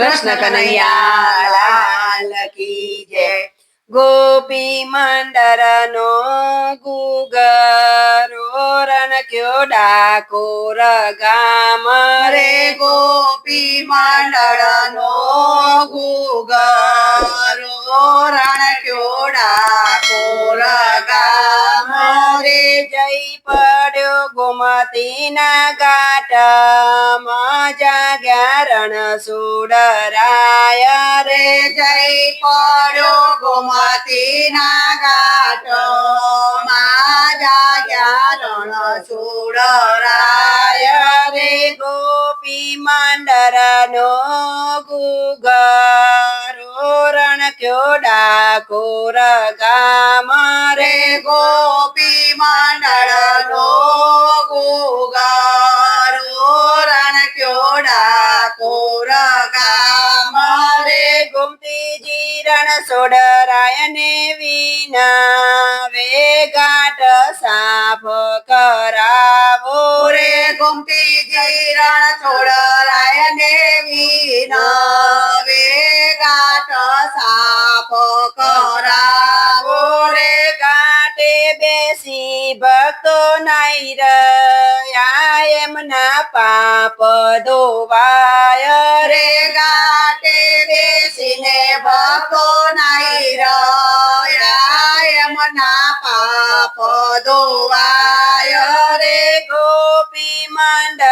કૃષ્ણ કનૈયા, લાલ કી જય. ગોપી મંડરનો ગુગરો રણ ડાકોર ગામ રે. ગોપી મંડળ નો ગુગરો જઈ પડ્યો ગોમતીના ઘાટમાં જાગ્યા રણ સુડરાય રે. જઈ પડ્યો ગોમતીના ઘાટો માં જાગ્યા રણ સુડરાય રે. ગોપી મંડરનો ગુગરો રણ કયો ડાકોર ગામ રે. ગોપી મંડળનો ગુગારો રણ ક્યોડા કોર ગામ રે ગુમતીજી રણ સોડરાય ને વિના વે ઘાટ સાફ કરાવો રે રે ગોમતી જીરણ છોડ રાય ને વિનવે ગાટ સાફ કરાવો બેસી ભક્તો નાઈ રહ્યા એમના પાપ ધોવાય. રે ગાટે બેસીને ભક્તો નાઈ રહ્યા એમના પાપ ધોવાય. રે ગોપી મંડરનો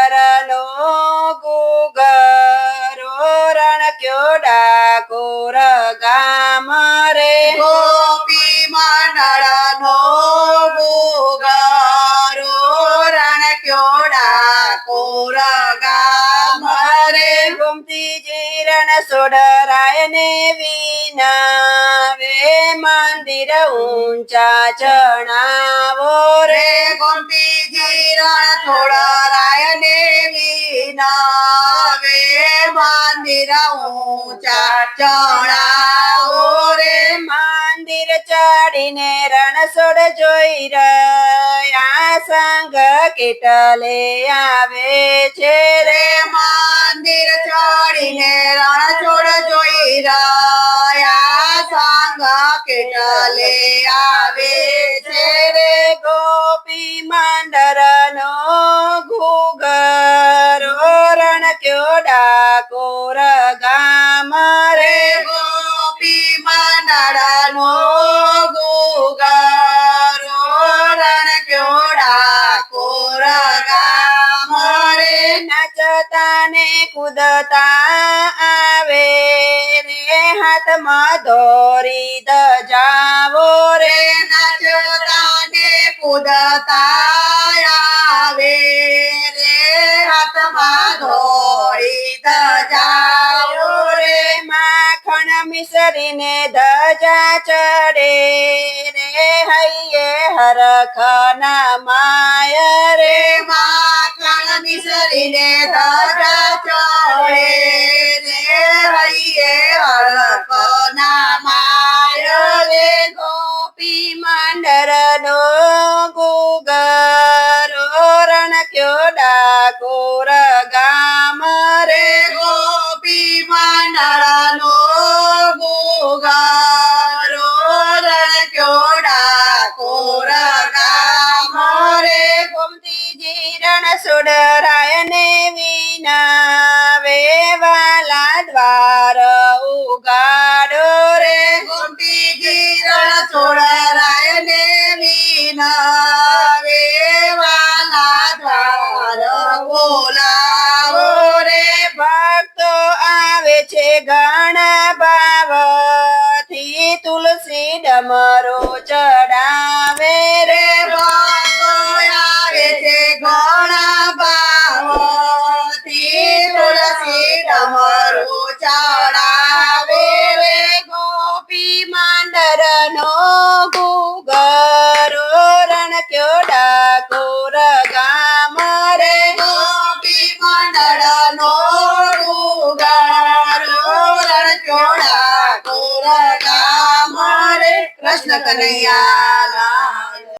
રે ગુમતીજી રણ સોડરાય ને વિના વે મંદિર ઊંચા ચણાવો રે ગોમતી જીરણ થોડા રાય ને વિનાવે મંદિર ઊંચા ચણાવો રે મંદિર ચડીને રણ સોડ જોઈ રહ્યા સંગ કેટલે આવે છે રે મંદિર ચડીને રણછોડ જોઈ રહ્યા સંગ કેટલે આવે છે રે ગોપી મંડરનો ઘુગરો રણ કયો ડાકોર ગામ રે ગોપી ગોપી મંડળનો ગુગારો રણ ક્યોડા ડાકોર ગામ નાચતા ને કૂદતા આવે રે, હાથમાં દોરી દજાવો રે. નાચતા ને કૂદતા આવે રે, હાથમાં ધોળી દજાઓ રે. માખણ મિસરીને ધજા ચડે રે હૈયે હરખના માય રે. ಹರ માખણ મિસરીને ધજા ચડે રે હૈયે હરકના માય ಕ್ಯೋ ગોપી જીરણ છોડરાય ને વિનાવે વાલા દ્વાર બોલાવો રે ભક્તો, આવે છે ઘણા ભાવથી તુલસી ડમરો ચડાવે રણછોડા કોર